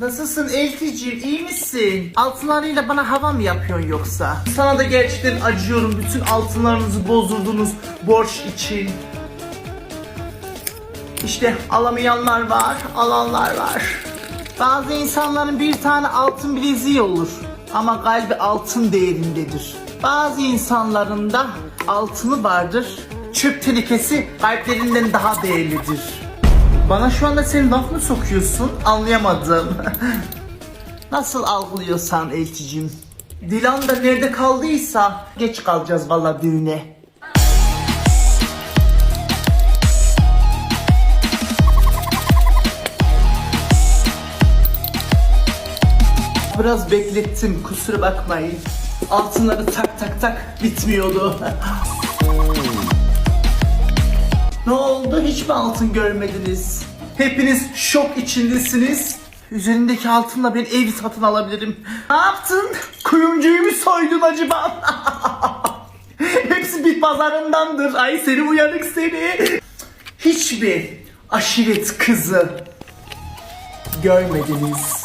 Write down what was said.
Nasılsın Elticim iyi misin? Altınlarıyla bana hava mı yapıyorsun yoksa? Sana da gerçekten acıyorum bütün altınlarınızı bozdurdunuz borç için. İşte alamayanlar var, alanlar var. Bazı insanların bir tane altın bileziği olur ama kalbi altın değerindedir. Bazı insanların da altını vardır, çöp tenekesi kalplerinden daha değerlidir. Bana şu anda sen laf mı sokuyorsun? Anlayamadım. Nasıl algılıyorsan Elticim. Dilan da nerede kaldıysa geç kalacağız valla düğüne. Biraz beklettim kusura bakmayın. Altınları tak tak tak bitmiyordu. ne oldu hiç mi altın görmediniz? Hepiniz şok içindesiniz. Üzerindeki altınla ben ev satın alabilirim. Ne yaptın? Kuyumcuyu mu soydun acaba? Hepsi bit pazarındandır. Ay seni uyanık seni. Hiçbir aşiret kızı görmediniz.